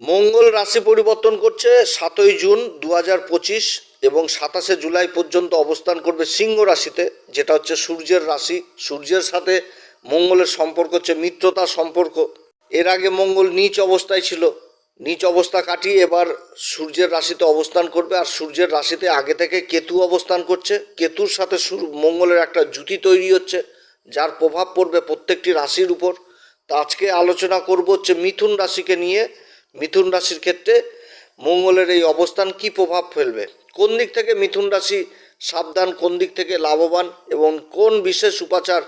মঙ্গল রাশি পরিবর্তন করছে, সাতই জুন দু পঁচিশ এবং সাতাশে জুলাই পর্যন্ত অবস্থান করবে সিংহ রাশিতে, যেটা হচ্ছে সূর্যের রাশি। সূর্যের সাথে মঙ্গলের সম্পর্ক হচ্ছে মিত্রতার সম্পর্ক। এর আগে মঙ্গল নিচ অবস্থায় ছিল। নিচ অবস্থা কাটিয়ে এবার সূর্যের রাশিতে অবস্থান করবে আর সূর্যের রাশিতে আগে থেকে কেতু অবস্থান করছে। কেতুর সাথে মঙ্গলের একটা জুতি তৈরি হচ্ছে, যার প্রভাব পড়বে প্রত্যেকটি রাশির উপর। তা আজকে আলোচনা করব হচ্ছে মিথুন রাশিকে নিয়ে। মিথুন রাশির ক্ষেত্রে মঙ্গলের এই অবস্থান কি প্রভাব ফেলবে? কোন দিক থেকে মিথুন রাশি সাবধান, কোন দিক থেকে লাভবান এবং কোন বিশেষ উপাচার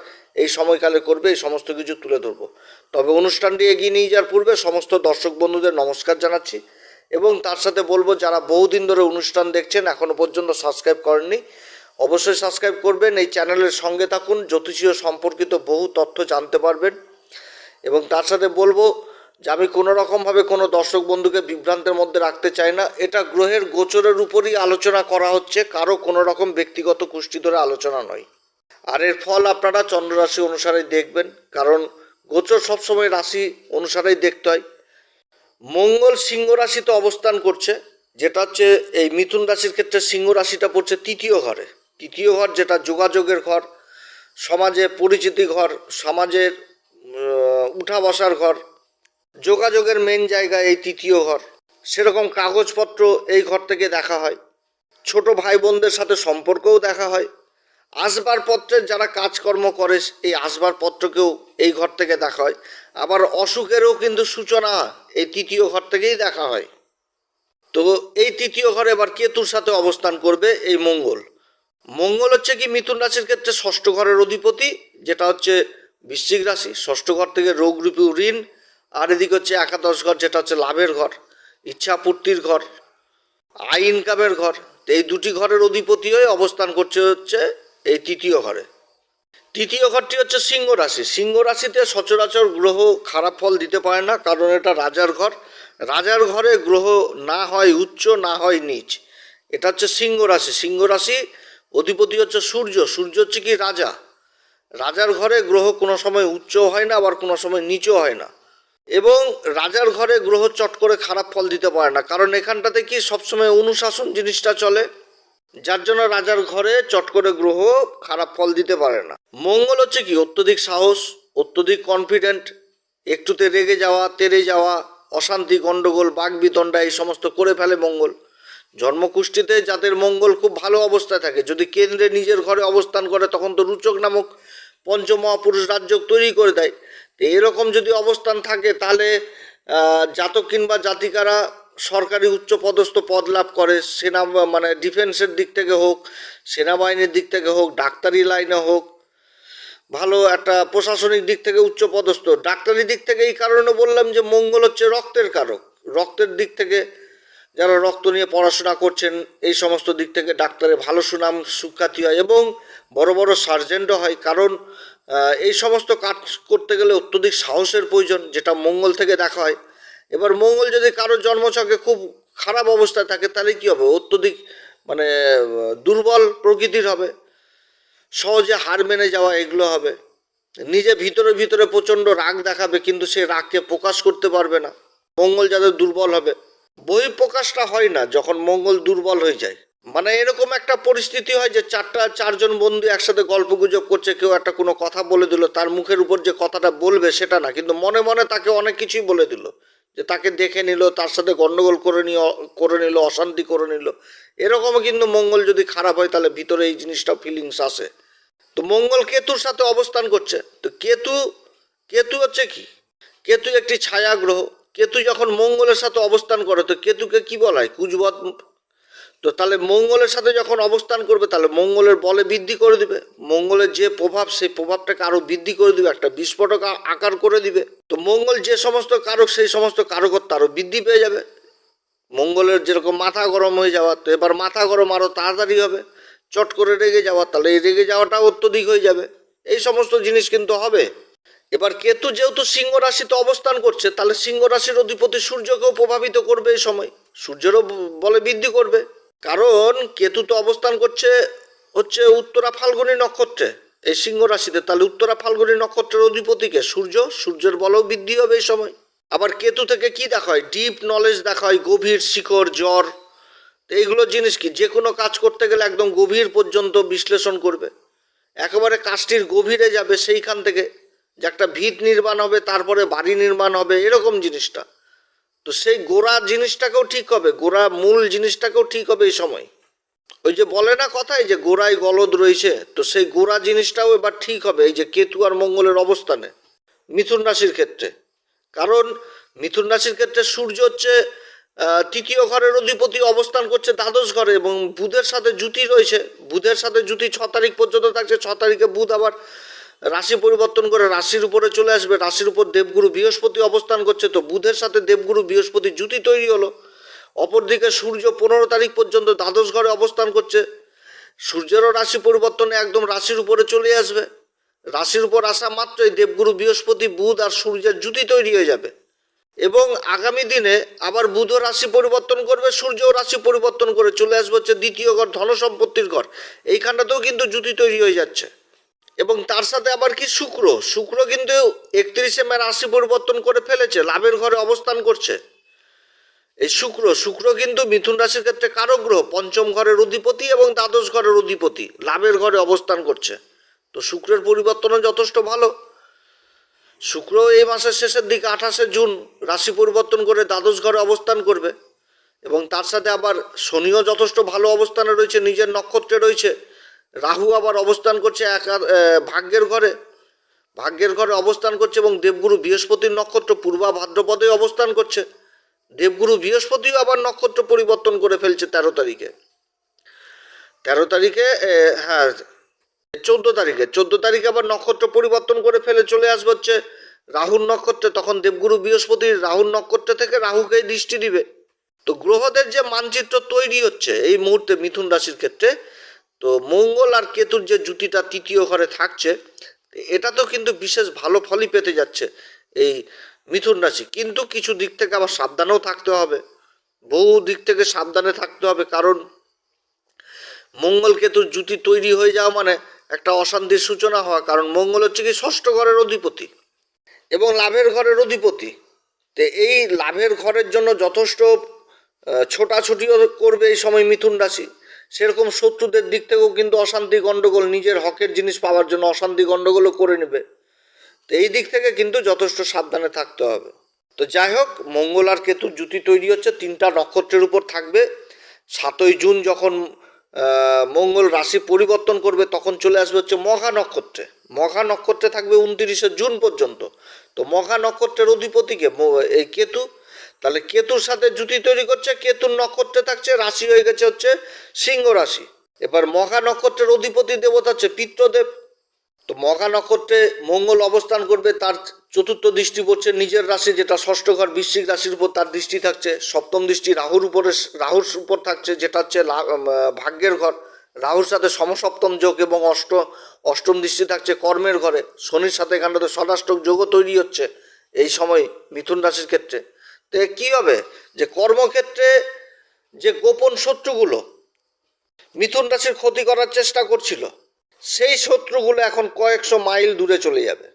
এই সময়কালে করবে, এই সমস্ত কিছু তুলে ধরবো। তবে অনুষ্ঠানটি এগিয়ে নিয়ে যাওয়ার পূর্বে সমস্ত দর্শক বন্ধুদের নমস্কার জানাচ্ছি এবং তার সাথে বলব, যারা বহুদিন ধরে অনুষ্ঠান দেখছেন এখনও পর্যন্ত সাবস্ক্রাইব করেননি, অবশ্যই সাবস্ক্রাইব করবেন। এই চ্যানেলের সঙ্গে থাকুন, জ্যোতিষীয় সম্পর্কিত বহু তথ্য জানতে পারবেন এবং তার সাথে বলব যে আমি কোনো রকমভাবে কোনো দর্শক বন্ধুকে বিভ্রান্তের মধ্যে রাখতে চাই না, এটা গ্রহের গোচরের উপরই আলোচনা করা হচ্ছে, কারও কোনো রকম ব্যক্তিগত কুষ্টি ধরে আলোচনা নয়। আর এর ফল আপনারা চন্দ্ররাশি অনুসারেই দেখবেন, কারণ গোচর সবসময় রাশি অনুসারেই দেখতে হয়। মঙ্গল সিংহ রাশিতে অবস্থান করছে, যেটা হচ্ছে এই মিথুন রাশির ক্ষেত্রে সিংহ রাশিটা পড়ছে তৃতীয় ঘরে। তৃতীয় ঘর যেটা যোগাযোগের ঘর, সমাজে পরিচিতি ঘর, সমাজের উঠা বসার ঘর যোগাযোগের মেন জায়গা এই তৃতীয় ঘর। সেরকম কাগজপত্র এই ঘর থেকে দেখা হয়। ছোট ভাই বোনদের সাথে সম্পর্কও দেখা হয়। আসবাবপত্রের যারা কাজকর্ম করে, এই আসবাবপত্রকেও এই ঘর থেকে দেখা হয়। আবার অসুখেরও কিন্তু সূচনা এই তৃতীয় ঘর থেকেই দেখা হয়। তো এই তৃতীয় ঘরে এবার কেতুর সাথে অবস্থান করবে এই মঙ্গল। মঙ্গল হচ্ছে কি, মিথুন রাশির ক্ষেত্রে ষষ্ঠ ঘরের অধিপতি, যেটা হচ্ছে বৃশ্চিক রাশি। ষষ্ঠ ঘর থেকে রোগরূপী ঋণ আর এদিকে হচ্ছে একাদশ ঘর, যেটা হচ্ছে লাভের ঘর ইচ্ছা পূর্তির ঘর আই ইনকামের ঘর। এই দুটি ঘরের অধিপতি হয়ে অবস্থান করছে হচ্ছে এই তৃতীয় ঘরে। তৃতীয় ঘরটি হচ্ছে সিংহ রাশি। সিংহ রাশিতে সচরাচর গ্রহ খারাপ ফল দিতে পারে না, কারণ এটা রাজার ঘর। রাজার ঘরে গ্রহ না হয় উচ্চ, না হয় নিচ। এটা হচ্ছে সিংহ রাশি। সিংহ রাশি অধিপতি হচ্ছে সূর্য। সূর্য হচ্ছে কি রাজা। রাজার ঘরে গ্রহ কোনো সময় উচ্চ হয় না, আবার কোনো সময় নিচও হয় না। এবং রাজার ঘরে গ্রহ চট করে খারাপ ফল দিতে পারে না। কারণ এখানটাতে কি সবসময় অনুশাসন জিনিসটা চলে? যার জন্য রাজার ঘরে চট করে গ্রহ খারাপ ফল দিতে পারে না। মঙ্গল হচ্ছে কি? অত্যধিক সাহস, অত্যধিক কনফিডেন্ট একটুতে রেগে যাওয়া, তেরে যাওয়া, অশান্তি গণ্ডগোল বাগবিতণ্ডা এই সমস্ত করে ফেলে মঙ্গল। জন্মকুষ্ঠিতে যাদের মঙ্গল খুব ভালো অবস্থায় থাকে, যদি কেন্দ্রে নিজের ঘরে অবস্থান করে, তখন তো রুচক নামক পঞ্চমহাপুরুষ রাজ্য তৈরি করে দেয়। তো এরকম যদি অবস্থান থাকে, তাহলে জাতক কিংবা জাতিকারা সরকারি উচ্চপদস্থ পদ লাভ করে। সেনা মানে ডিফেন্সের দিক থেকে হোক, সেনাবাহিনীর দিক থেকে হোক, ডাক্তারি লাইনে হোক, ভালো একটা প্রশাসনিক দিক থেকে উচ্চপদস্থ। ডাক্তারি দিক থেকে এই কারণে বললাম যে, মঙ্গল হচ্ছে রক্তের কারক। রক্তের দিক থেকে যারা রক্ত নিয়ে পড়াশোনা করছেন, এই সমস্ত দিক থেকে ডাক্তারে ভালো সুনাম, সুখ্যাতি হয় এবং বড় বড় সার্জেন্টও হয়। কারণ এই সমস্ত কাজ করতে গেলে অত্যধিক সাহসের প্রয়োজন, যেটা মঙ্গল থেকে দেখা হয়। এবার মঙ্গল যদি কারোর জন্মচকে খুব খারাপ অবস্থায় থাকে, তাহলে কী হবে? অত্যধিক মানে দুর্বল প্রকৃতির হবে। সহজে হার মেনে যাওয়া এগুলো হবে। নিজে ভিতরে ভিতরে প্রচণ্ড রাগ দেখাবে, কিন্তু সে রাগকে প্রকাশ করতে পারবে না। মঙ্গল যাদের দুর্বল হবে। বহিঃপ্রকাশটা হয় না, যখন মঙ্গল দুর্বল হয়ে যায়। মানে এরকম একটা পরিস্থিতি হয় যে চারটা, চারজন বন্ধু একসাথে গল্প গুজব করছে, কেউ একটা কোনো কথা বলে দিল, তার মুখের উপর যে কথাটা বলবে সেটা না, কিন্তু মনে মনে তাকে অনেক কিছুই বলে দিল, যে তাকে দেখে নিল, তার সাথে গণ্ডগোল করে নিয়ে, করে নিল, অশান্তি করে নিল, এরকমও কিন্তু মঙ্গল যদি খারাপ হয়, তাহলে ভিতরে এই জিনিসটা ফিলিংস আসে। তো মঙ্গল কেতুর সাথে অবস্থান করছে, তো কেতু কেতু হচ্ছে কি? কেতু একটি ছায়া গ্রহ কেতু যখন মঙ্গলের সাথে অবস্থান করে, তো কেতুকে কি বলা হয়? কুজবত তো তাহলে মঙ্গলের সাথে যখন অবস্থান করবে, তাহলে মঙ্গলের বলে বৃদ্ধি করে দিবে। মঙ্গলের যে প্রভাব, সেই প্রভাবটাকে আরও বৃদ্ধি করে দিবে, একটা বিস্ফোটক আকার করে দিবে। তো মঙ্গল যে সমস্ত কারক, সেই সমস্ত কারকত্ব আরও বৃদ্ধি পেয়ে যাবে। মঙ্গলের যেরকম মাথা গরম হয়ে যাওয়া, তো এবার মাথা গরম আরও তাড়াতাড়ি হবে। চট করে রেগে যাওয়া, তাহলে এই রেগে যাওয়াটা অত্যধিক হয়ে যাবে। এই সমস্ত জিনিস কিন্তু হবে। এবার কেতু যেহেতু সিংহ রাশিতে অবস্থান করছে, তাহলে সিংহ রাশির অধিপতি সূর্যকেও প্রভাবিত করবে এই সময়। সূর্যেরও বলে বৃদ্ধি করবে। কারণ কেতু তো অবস্থান করছে হচ্ছে উত্তরা ফাল্গুনী নক্ষত্রে। এই সিংহ রাশিতে তাহলে উত্তরা ফাল্গুনী নক্ষত্রের অধিপতিকে সূর্য, সূর্যের বলও বৃদ্ধি হবে এই সময়। আবার কেতু থেকে কি দেখা হয়? ডিপ নলেজ দেখা হয়, গভীর শিকড় জ্বর। এইগুলো জিনিস কি? যে কোনো কাজ করতে গেলে একদম গভীর পর্যন্ত বিশ্লেষণ করবে। একেবারে কাজটির গভীরে যাবে সেইখান থেকে যে একটা ভিত নির্মাণ হবে, তারপরে বাড়ি নির্মাণ হবে, এরকম জিনিসটা। তো সেই গোড়া জিনিসটাকেও ঠিক হবে, গোড়া মূল জিনিসটাকেও ঠিক হবে এই সময়। ওই যে বলে না কথায় যে গোড়ায় গলদ রয়েছে, তো সেই গোড়া জিনিসটাও এবার ঠিক হবে, এই যে কেতু আর মঙ্গলের অবস্থানে, মিথুন রাশির ক্ষেত্রে। কারণ মিথুন রাশির ক্ষেত্রে সূর্য হচ্ছে তৃতীয় ঘরের অধিপতি অবস্থান করছে দ্বাদশ ঘরে এবং বুধের সাথে জুতি রয়েছে, বুধের সাথে জুতি ছ তারিখ পর্যন্ত থাকছে, ছ তারিখে বুধ আবার রাশি পরিবর্তন করে রাশির উপরে চলে আসবে, রাশির উপর দেবগুরু বৃহস্পতি অবস্থান করছে তো বুধের সাথে দেবগুরু বৃহস্পতি জুতি তৈরি হলো। অপরদিকে সূর্য পনেরো তারিখ পর্যন্ত দ্বাদশ ঘরে অবস্থান করছে। সূর্যেরও রাশি পরিবর্তনে একদম রাশির উপরে চলে আসবে। রাশির উপর আসা মাত্রই দেবগুরু বৃহস্পতি, বুধ আর সূর্যের জুতি তৈরি হয়ে যাবে। এবং আগামী দিনে আবার বুধ রাশি পরিবর্তন করবে সূর্য রাশি পরিবর্তন করে চলে আসবে হচ্ছে দ্বিতীয় ঘর ধন সম্পত্তির ঘর। এইখানটাতেও কিন্তু জুতি তৈরি হয়ে যাচ্ছে। এবং তার সাথে আবার কি শুক্র? শুক্র কিন্তু একত্রিশে মে রাশি পরিবর্তন করে ফেলেছে, লাভের ঘরে অবস্থান করছে। এই শুক্র শুক্র কিন্তু মিথুন রাশির ক্ষেত্রে কারক গ্রহ? পঞ্চম ঘরের অধিপতি এবং দ্বাদশ ঘরের অধিপতি, লাভের ঘরে অবস্থান করছে। তো শুক্রের পরিবর্তনও যথেষ্ট ভালো। শুক্র এই মাসের শেষের দিকে আঠাশে জুন রাশি পরিবর্তন করে দ্বাদশ ঘরে অবস্থান করবে এবং তার সাথে আবার শনিও যথেষ্ট ভালো অবস্থানে রয়েছে, নিজের নক্ষত্রে রয়েছে। রাহু আবার অবস্থান করছে এক ভাগ্যের ঘরে। ভাগ্যের ঘরে অবস্থান করছে এবং দেবগুরু বৃহস্পতির নক্ষত্র পূর্বা ভাদ্রপদে অবস্থান করছে। দেবগুরু বৃহস্পতিও আবার নক্ষত্র পরিবর্তন করে ফেলছে তেরো তারিখে। তেরো তারিখে হ্যাঁ চোদ্দ তারিখে চোদ্দ তারিখে আবার নক্ষত্র পরিবর্তন করে ফেলে চলে আসবে হচ্ছে রাহুর নক্ষত্রে। তখন দেবগুরু বৃহস্পতি রাহুর নক্ষত্র থেকে রাহুকেই দৃষ্টি দিবে। তো গ্রহদের যে মানচিত্র তৈরি হচ্ছে এই মুহূর্তে মিথুন রাশির ক্ষেত্রে তো মঙ্গল আর কেতুর যে জুতিটা তৃতীয় ঘরে থাকছে, এটা তো কিন্তু বিশেষ ভালো ফলই পেতে যাচ্ছে এই মিথুন রাশি। কিন্তু কিছু দিক থেকে আবার সাবধানেও থাকতে হবে। বহু দিক থেকে সাবধানে থাকতে হবে, কারণ মঙ্গল কেতুর জুতি তৈরি হয়ে যাওয়া মানে একটা অশান্তির সূচনা হওয়া, কারণ মঙ্গল হচ্ছে কি ষষ্ঠ ঘরের অধিপতি এবং লাভের ঘরের অধিপতি। তো এই লাভের ঘরের জন্য যথেষ্ট ছোটাছুটিও করবে এই সময় মিথুন রাশি। সেরকম শত্রুদের দিক থেকেও কিন্তু অশান্তি গণ্ডগোল নিজের হকের জিনিস পাওয়ার জন্য অশান্তি গণ্ডগোলও করে নেবে। তো এই দিক থেকে কিন্তু যথেষ্ট সাবধানে থাকতে হবে। তো যাই হোক, মঙ্গল আর কেতুর জুতি তৈরি হচ্ছে, তিনটা নক্ষত্রের উপর থাকবে। সাতই জুন যখন মঙ্গল রাশি পরিবর্তন করবে, তখন চলে আসবে হচ্ছে মঘা নক্ষত্রে। মঘা নক্ষত্রে থাকবে উনতিরিশে জুন পর্যন্ত। তো মঘা নক্ষত্রের অধিপতিকে, এই কেতু তাহলে কেতুর সাথে জুতি তৈরি করছে, কেতুর নক্ষত্রে থাকছে, রাশি হয়ে গেছে হচ্ছে সিংহ রাশি। এবার মঘা নক্ষত্রের অধিপতি দেবতা হচ্ছে পিত্রদেব। তো মঘা নক্ষত্রে মঙ্গল অবস্থান করবে, তার চতুর্থ দৃষ্টি পড়ছে নিজের রাশি, যেটা ষষ্ঠ ঘর বৃশ্চিক রাশির উপর তার দৃষ্টি থাকছে। সপ্তম দৃষ্টি রাহুর উপরে, রাহুর উপর থাকছে, যেটা হচ্ছে ভাগ্যের ঘর। রাহুর সাথে সমসপ্তম যোগ এবং অষ্ট, অষ্টম দৃষ্টি থাকছে কর্মের ঘরে। শনির সাথে এখানটাতে ষষ্ঠাষ্টক যোগও তৈরি হচ্ছে এই সময় মিথুন রাশির ক্ষেত্রে। তো কী হবে? যে কর্মক্ষেত্রে যে গোপন শত্রুগুলো মিথুন রাশির ক্ষতি করার চেষ্টা করছিল, সেই শত্রুগুলো এখন কয়েকশো মাইল দূরে চলে যাবে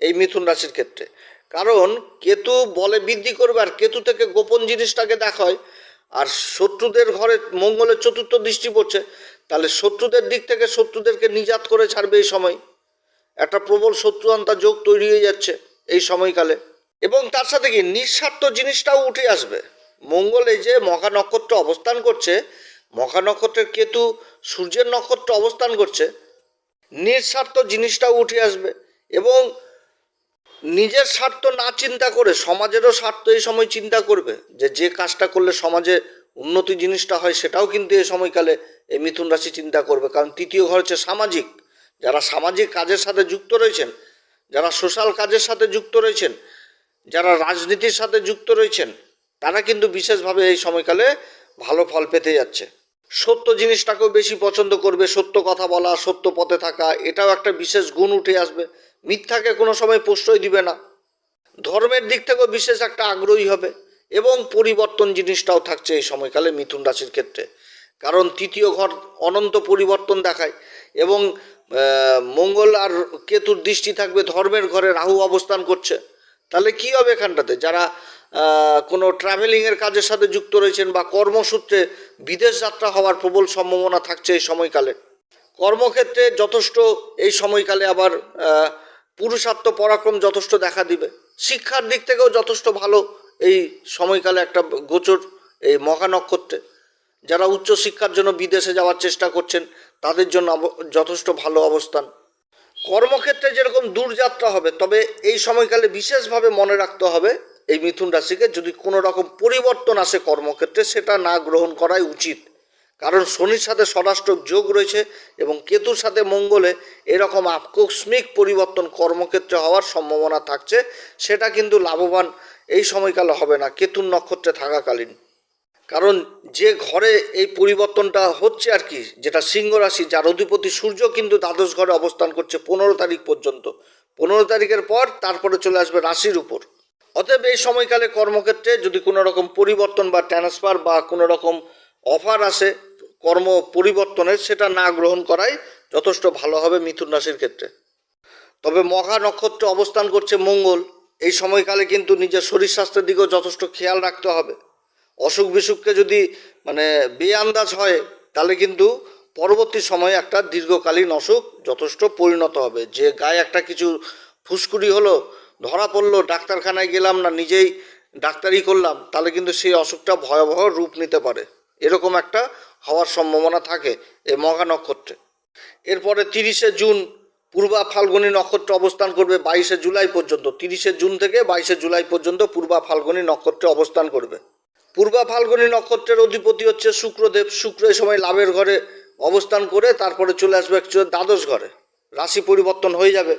এই মিথুন রাশির ক্ষেত্রে। কারণ কেতু বলে বৃদ্ধি করবে আর কেতু থেকে গোপন জিনিসটাকে দেখায়, আর শত্রুদের ঘরে মঙ্গলের চতুর্থ দৃষ্টি পড়ছে, তাহলে শত্রুদের দিক থেকে শত্রুদেরকে নিজাত করে ছাড়বে এই সময়। একটা প্রবল শত্রু শত্রুয়ান্তা যোগ তৈরি হয়ে যাচ্ছে এই সময়কালে। এবং তার সাথে কি নিঃস্বার্থ জিনিসটাও উঠে আসবে। মঙ্গল যে মহা নক্ষত্র অবস্থান করছে মহা নক্ষত্রের কেতু সূর্যের নক্ষত্র অবস্থান করছে, নিঃস্বার্থ জিনিসটাও উঠে আসবে এবং নিজের স্বার্থ না চিন্তা করে সমাজেরও স্বার্থ এই সময় চিন্তা করবে যে যে কাজটা করলে সমাজে উন্নতি জিনিসটা হয় সেটাও কিন্তু এই সময়কালে এই মিথুন রাশি চিন্তা করবে। কারণ তৃতীয় ঘর হচ্ছে সামাজিক। যারা সামাজিক কাজের সাথে যুক্ত রয়েছেন, যারা সোশ্যাল কাজের সাথে যুক্ত রয়েছেন যারা রাজনীতির সাথে যুক্ত রয়েছেন, তারা কিন্তু বিশেষভাবে এই সময়কালে ভালো ফল পেতে যাচ্ছে। সত্য জিনিসটাকেও বেশি পছন্দ করবে, সত্য কথা বলা, সত্য পথে থাকা, এটাও একটা বিশেষ গুণ উঠে আসবে। মিথ্যাকে কোনো সময় প্রশ্রয় দিবে না। ধর্মের দিক থেকেও বিশেষ একটা আগ্রহী হবে এবং পরিবর্তন জিনিসটাও থাকছে এই সময়কালে মিথুন রাশির ক্ষেত্রে। কারণ তৃতীয় ঘর অনন্ত পরিবর্তন দেখায় এবং মঙ্গল আর কেতুর দৃষ্টি থাকবে, ধর্মের ঘরে রাহু অবস্থান করছে। তাহলে কি হবে এখানটাতে? যারা কোনো ট্রাভেলিংয়ের কাজের সাথে যুক্ত রয়েছেন বা কর্মসূত্রে বিদেশ যাত্রা হওয়ার প্রবল সম্ভাবনা থাকছে এই সময়কালে। কর্মক্ষেত্রে যথেষ্ট এই সময়কালে আবার পুরুষার্থ পরাক্রম যথেষ্ট দেখা দিবে। শিক্ষার দিক থেকেও যথেষ্ট ভালো এই সময়কালে একটা গোচর এই মহা নক্ষত্রে। যারা উচ্চশিক্ষার জন্য বিদেশে যাওয়ার চেষ্টা করছেন, তাদের জন্য যথেষ্ট ভালো অবস্থান। কর্মক্ষেত্রে যেরকম দূরযাত্রা হবে, তবে এই সময়কালে বিশেষভাবে মনে রাখতে হবে এই মিথুন রাশিকে, যদি কোনো রকম পরিবর্তন আসে কর্মক্ষেত্রে, সেটা না গ্রহণ করাই উচিত। কারণ শনির সাথে স্বরাষ্ট্র যোগ রয়েছে এবং কেতুর সাথে মঙ্গলে এরকম আকস্মিক পরিবর্তন কর্মক্ষেত্রে হওয়ার সম্ভাবনা থাকছে, সেটা কিন্তু লাভবান এই সময়কালে হবে না। কেতুর নক্ষত্রে থাকাকালীন। কারণ যে ঘরে এই পরিবর্তনটা হচ্ছে আর কি, যেটা সিংহ রাশি, যার অধিপতি সূর্য কিন্তু দ্বাদশ ঘরে অবস্থান করছে পনেরো তারিখ পর্যন্ত। পনেরো তারিখের পর তারপরে চলে আসবে রাশির উপর। অতএব এই সময়কালে কর্মক্ষেত্রে যদি কোনো রকম পরিবর্তন বা ট্রান্সফার বা কোনো রকম অফার আসে, কর্ম পরিবর্তনের, সেটা না গ্রহণ করাই যথেষ্ট ভালো হবে মিথুন রাশির ক্ষেত্রে। তবে মহা নক্ষত্রে অবস্থান করছে মঙ্গল। এই সময়কালে কিন্তু নিজের শরীর স্বাস্থ্যের দিকেও যথেষ্ট খেয়াল রাখতে হবে। অসুখ বিসুখকে যদি মানে বেআন্দাজ হয়, তাহলে কিন্তু পরবর্তী সময়ে একটা দীর্ঘকালীন অসুখ যথেষ্ট পরিণত হবে। যে গায়ে একটা কিছু ফুসকুড়ি হলো, ধরা পড়ল, ডাক্তারখানায় গেলাম না, নিজেই ডাক্তারি করলাম, তাহলে কিন্তু সেই অসুখটা ভয়াবহ রূপ নিতে পারে। এরকম একটা হওয়ার সম্ভাবনা থাকে এই মহা নক্ষত্রে। এরপরে তিরিশে জুন, পূর্বা ফাল্গুনী নক্ষত্র অবস্থান করবে বাইশে জুলাই পর্যন্ত। তিরিশে জুন থেকে বাইশে জুলাই পর্যন্ত পূর্বা ফাল্গুনী নক্ষত্রে অবস্থান করবে। পূর্বা ফাল্গুনী নক্ষত্রের অধিপতি হচ্ছে শুক্রদেব। শুক্র এই সময় লাভের ঘরে অবস্থান করে তারপরে চলে আসবে actually দ্বাদশ ঘরে। রাশি পরিবর্তন হয়ে যাবে।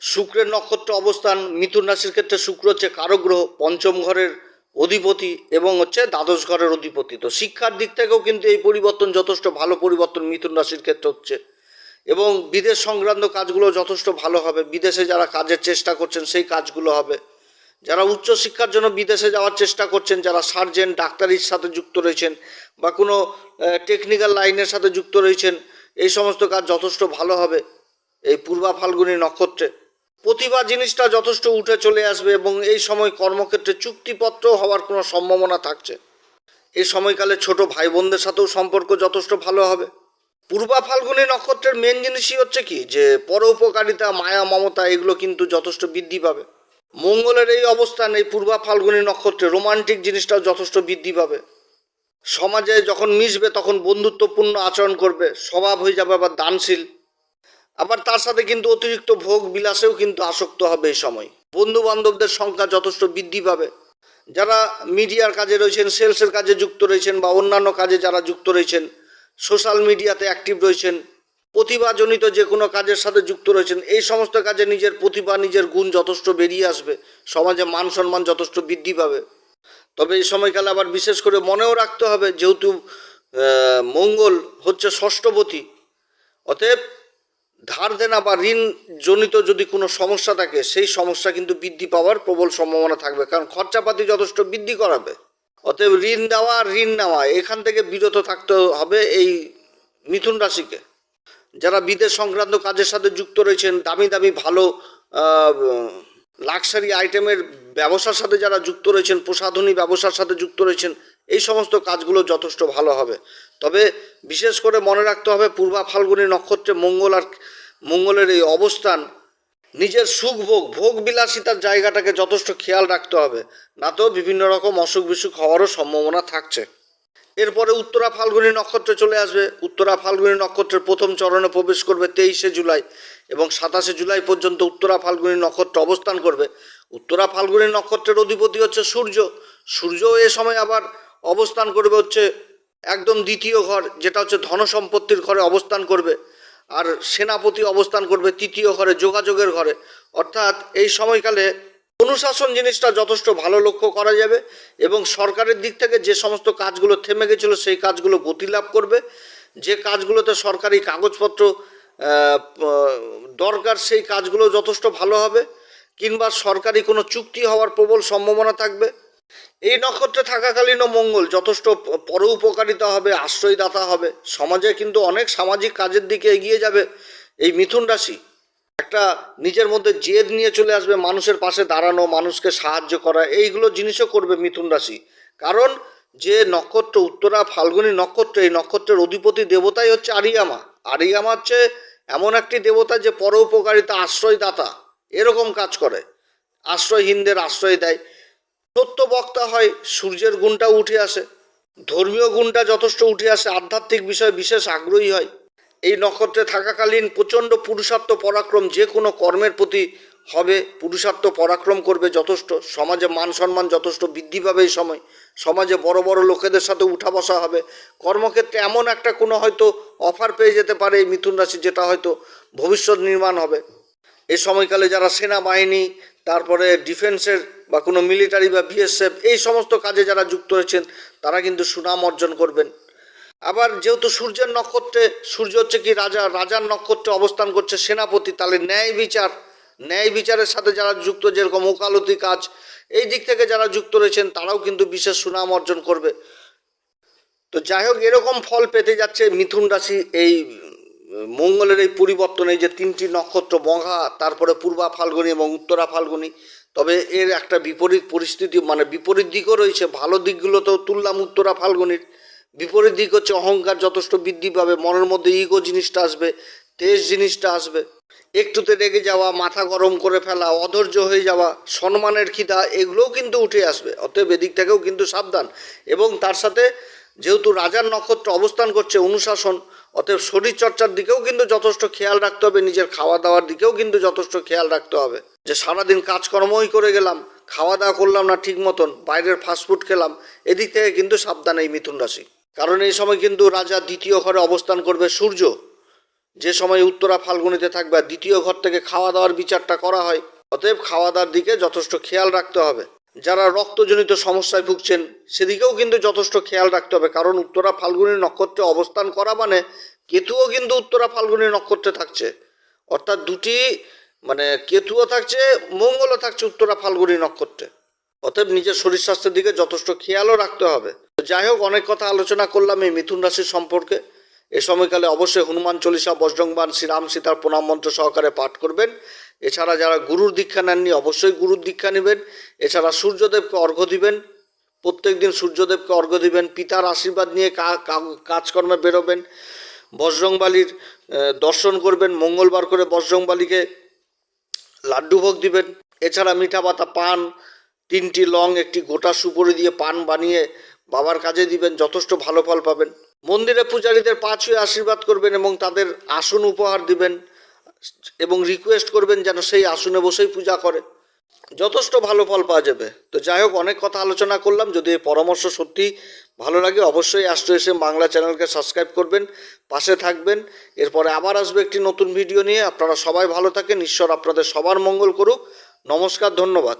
শুক্রের নক্ষত্র অবস্থান, মিথুন রাশির ক্ষেত্রে শুক্র হচ্ছে কারক গ্রহ পঞ্চম ঘরের অধিপতি এবং হচ্ছে দ্বাদশ ঘরের অধিপতি। তো শিক্ষার দিক থেকেও কিন্তু এই পরিবর্তন যথেষ্ট ভালো পরিবর্তন মিথুন রাশির ক্ষেত্রে হচ্ছে। এবং বিদেশ সংক্রান্ত কাজগুলো যথেষ্ট ভালো হবে। বিদেশে যারা কাজের চেষ্টা করছেন, সেই কাজগুলো হবে। যারা উচ্চশিক্ষার জন্য বিদেশে যাওয়ার চেষ্টা করছেন, যারা সার্জেন ডাক্তারির সাথে যুক্ত রয়েছেন বা কোনো টেকনিক্যাল লাইনের সাথে যুক্ত রয়েছেন, এই সমস্ত কাজ যথেষ্ট ভালো হবে। এই পূর্বা ফাল্গুনী নক্ষত্রে প্রতিভা জিনিসটা যথেষ্ট উঠে চলে আসবে এবং এই সময় কর্মক্ষেত্রে চুক্তিপত্র হওয়ার কোনো সম্ভাবনা থাকছে। এই সময়কালে ছোট ভাই বোনদের সাথেও সম্পর্ক যথেষ্ট ভালো হবে। পূর্বা ফাল্গুনী নক্ষত্রের মেন জিনিসই হচ্ছে কি? যে পরোপকারিতা, মায়া, মমতা, এগুলো কিন্তু যথেষ্ট বৃদ্ধি পাবে। মঙ্গলের এই অবস্থান, এই পূর্বা ফাল্গুনী নক্ষত্রে রোমান্টিক জিনিসটাও যথেষ্ট বৃদ্ধি পাবে। সমাজে যখন মিশবে, তখন বন্ধুত্বপূর্ণ আচরণ করবে, স্বভাব হয়ে যাবে আবার দানশীল। আবার তার সাথে কিন্তু অতিরিক্ত ভোগ বিলাসেও কিন্তু আসক্ত হবে এই সময়। বন্ধু বান্ধবদের সংখ্যা যথেষ্ট বৃদ্ধি পাবে। যারা মিডিয়ার কাজে রয়েছেন, সেলসের কাজে যুক্ত রয়েছেন বা অন্যান্য কাজে যারা যুক্ত রয়েছেন, সোশ্যাল মিডিয়াতে অ্যাক্টিভ রয়েছেন প্রতিভাজনিত যে কোনো কাজের সাথে যুক্ত রয়েছেন, এই সমস্ত কাজে নিজের প্রতিভা, নিজের গুণ যথেষ্ট বেরিয়ে আসবে। সমাজে মান সম্মান যথেষ্ট বৃদ্ধি পাবে। তবে এই সময়কালে আবার বিশেষ করে মনেও রাখতে হবে, যেহেতু মঙ্গল হচ্ছে ষষ্ঠপতি। অতএব ধার দেনা বা ঋণ জনিত যদি কোনো সমস্যা থাকে, সেই সমস্যা কিন্তু বৃদ্ধি পাওয়ার প্রবল সম্ভাবনা থাকবে, কারণ খরচাপাতি যথেষ্ট বৃদ্ধি করাবে। অতএব ঋণ দেওয়া ঋণ নেওয়া, এখান থেকে বিরত থাকতে হবে এই মিথুন রাশিকে। যারা বিদেশ সংক্রান্ত কাজের সাথে যুক্ত রয়েছেন, দামি দামি ভালো লাক্সারি আইটেমের ব্যবসার সাথে যারা যুক্ত রয়েছেন, প্রসাধনী ব্যবসার সাথে যুক্ত রয়েছেন, এই সমস্ত কাজগুলো যথেষ্ট ভালো হবে। তবে বিশেষ করে মনে রাখতে হবে, পূর্বা ফাল্গুনী নক্ষত্রে মঙ্গল আর, মঙ্গলের এই অবস্থান, নিজের সুখ ভোগ ভোগ বিলাসিতার জায়গাটাকে যথেষ্ট খেয়াল রাখতে হবে। না তো বিভিন্ন রকম অসুখ বিসুখ হওয়ারও সম্ভাবনা থাকছে। এরপরে উত্তরা ফাল্গুনী নক্ষত্রে চলে আসবে। উত্তরা ফাল্গুনী নক্ষত্রের প্রথম চরণে প্রবেশ করবে তেইশে জুলাই এবং সাতাশে জুলাই পর্যন্ত উত্তরা ফাল্গুনী নক্ষত্র অবস্থান করবে। উত্তরা ফাল্গুনী নক্ষত্রের অধিপতি হচ্ছে সূর্য। সূর্য এ সময় আবার অবস্থান করবে হচ্ছে একদম দ্বিতীয় ঘর, যেটা হচ্ছে ধন সম্পত্তির ঘরে অবস্থান করবে। আর সেনাপতি অবস্থান করবে তৃতীয় ঘরে, যোগাযোগের ঘরে। অর্থাৎ এই সময়কালে অনুশাসন জিনিসটা যথেষ্ট ভালো লক্ষ্য করা যাবে এবং সরকারের দিক থেকে যে সমস্ত কাজগুলো থেমে গেছিল, সেই কাজগুলো গতি লাভ করবে। যে কাজগুলোতে সরকারি কাগজপত্র দরকার, সেই কাজগুলো যথেষ্ট ভালো হবে কিংবা সরকারি কোনো চুক্তি হওয়ার প্রবল সম্ভাবনা থাকবে। এই নক্ষত্রে থাকাকালীনও মঙ্গল যথেষ্ট প- পরোপকারিতা হবে, আশ্রয়দাতা হবে। সমাজে কিন্তু অনেক সামাজিক কাজের দিকে এগিয়ে যাবে এই মিথুন রাশি। একটা নিজের মধ্যে জেদ নিয়ে চলে আসবে, মানুষের পাশে দাঁড়ানো, মানুষকে সাহায্য করা, এইগুলো জিনিসও করবে মিথুন রাশি। কারণ যে নক্ষত্র, উত্তরা, ফাল্গুনী নক্ষত্র, এই নক্ষত্রের অধিপতি দেবতাই হচ্ছে আরিয়ামা। আরিয়ামা হচ্ছে এমন একটি দেবতা যে পরোপকারিতা, আশ্রয়দাতা, এরকম কাজ করে। আশ্রয়হীনদের আশ্রয় দেয়। সত্য বক্তা হয়, সূর্যের গুণটা উঠে আসে। ধর্মীয় গুণটা যথেষ্ট উঠে আসে, আধ্যাত্মিক বিষয়ে বিশেষ আগ্রহী হয়। এই নক্ষত্রে থাকাকালীন প্রচণ্ড পুরুষার্থ পরাক্রম যে কোনো কর্মের প্রতি হবে। পুরুষার্থ পরাক্রম করবে যথেষ্ট। সমাজে মান সম্মান যথেষ্ট বৃদ্ধি পাবে এই সময়। সমাজে বড় বড় লোকেদের সাথে উঠা বসা হবে। কর্মক্ষেত্রে এমন একটা কোনো হয়তো অফার পেয়ে যেতে পারে এই মিথুন রাশি, যেটা হয়তো ভবিষ্যৎ নির্মাণ হবে। এই সময়কালে যারা সেনাবাহিনী, তারপরে ডিফেন্সের বা কোনো মিলিটারি বা বিএসএফ এই সমস্ত কাজে যারা যুক্ত হয়েছেন, তারা কিন্তু সুনাম অর্জন করবেন। আবার যেহেতু সূর্যের নক্ষত্রে, সূর্য হচ্ছে কি রাজা, রাজার নক্ষত্রে অবস্থান করছে সেনাপতি, তাহলে ন্যায় বিচার, ন্যায় বিচারের সাথে যারা যুক্ত, যেরকম ওকালতি কাজ, এই দিক থেকে যারা যুক্ত রয়েছেন, তারাও কিন্তু বিশেষ সুনাম অর্জন করবে। তো যাই হোক, এরকম ফল পেতে যাচ্ছে মিথুন রাশি, এই মঙ্গলের এই পরিবর্তন যে তিনটি নক্ষত্র বঙ্গা তারপরে পূর্বা ফাল্গুনি এবং উত্তরা ফাল্গুনি, তবে এর একটা বিপরীত পরিস্থিতি মানে বিপরীত দিকও রয়েছে, ভালো দিকগুলো তো তুললাম উত্তরা ফাল্গুনির। বিপরীত দিক হচ্ছে অহংকার যথেষ্ট বৃদ্ধি পাবে, মনের মধ্যে ইগো জিনিসটা আসবে, তেজ জিনিসটা আসবে। একটুতে রেগে যাওয়া, মাথা গরম করে ফেলা, অধৈর্য হয়ে যাওয়া, সম্মানের খিদা, এগুলোও কিন্তু উঠে আসবে। অতএব এদিক থেকেও কিন্তু সাবধান। এবং তার সাথে যেহেতু রাজার নক্ষত্র অবস্থান করছে অনুশাসন, অতএব শরীর চর্চার দিকেও কিন্তু যথেষ্ট খেয়াল রাখতে হবে, নিজের খাওয়া দাওয়ার দিকেও কিন্তু যথেষ্ট খেয়াল রাখতে হবে। যে সারাদিন কাজকর্মই করে গেলাম খাওয়া দাওয়া করলাম না ঠিক মতন, বাইরের ফাস্টফুড খেলাম, এদিক থেকে কিন্তু সাবধান এই মিথুন রাশি। কারণ এই সময় কিন্তু রাজা দ্বিতীয় ঘরে অবস্থান করবে সূর্য। যে সময় উত্তরা ফাল্গুনিতে থাকবে, দ্বিতীয় ঘর থেকে খাওয়া দাওয়ার বিচারটা করা হয়। অতএব খাওয়া দাওয়ার দিকে যথেষ্ট খেয়াল রাখতে হবে। যারা রক্তজনিত সমস্যায় ভুগছেন, সেদিকেও কিন্তু যথেষ্ট খেয়াল রাখতে হবে। কারণ উত্তরা ফাল্গুনী নক্ষত্রে অবস্থান করা মানে কেতুও কিন্তু উত্তরা ফাল্গুনী নক্ষত্রে থাকছে। অর্থাৎ দুটি মানে কেতুও থাকছে, মঙ্গলও থাকছে উত্তরা ফাল্গুনী নক্ষত্রে। অতএব নিজের শরীর স্বাস্থ্যের দিকে যথেষ্ট খেয়ালও রাখতে হবে। যাই হোক, অনেক কথা আলোচনা করলাম এই মিথুন রাশির সম্পর্কে। এ সময়কালে অবশ্যই হনুমান চল্লিশা বজ্রংবান শ্রীরাম সীতার প্রণাম মন্ত্র সহকারে পাঠ করবেন। এছাড়া যারা গুরুর দীক্ষা নেননি, অবশ্যই গুরুর দীক্ষা নেবেন। এছাড়া সূর্যদেবকে অর্ঘ্য দিবেন। প্রত্যেক দিন সূর্যদেবকে অর্ঘ্য দিবেন। পিতার আশীর্বাদ নিয়ে কাজকর্মে বেরোবেন। বজরংবালির দর্শন করবেন। মঙ্গলবার করে বজরংবালিকে লাড্ডু ভোগ দিবেন। এছাড়া মিঠা পাতা পান, তিনটি লং একটি গোটা সুপুরি দিয়ে পান বানিয়ে বাবার কাজে দিবেন, যথেষ্ট ভালো ফল পাবেন। মন্দিরে পূজারীদের পা ছুঁয়ে আশীর্বাদ করবেন এবং তাদের আসন উপহার দিবেন এবং রিকোয়েস্ট করবেন যেন সেই আসনে বসেই পূজা করে। যথেষ্ট ভালো ফল পাওয়া যাবে। তো যাই হোক, অনেক কথা আলোচনা করলাম। যদি এই পরামর্শ সত্যি ভালো লাগে, অবশ্যই অ্যাস্ট্রো এসে বাংলা চ্যানেলকে সাবস্ক্রাইব করবেন, পাশে থাকবেন। এরপরে আবার আসবে একটি নতুন ভিডিও নিয়ে। আপনারা সবাই ভালো থাকেন। ঈশ্বর আপনাদের সবার মঙ্গল করুক। নমস্কার, ধন্যবাদ।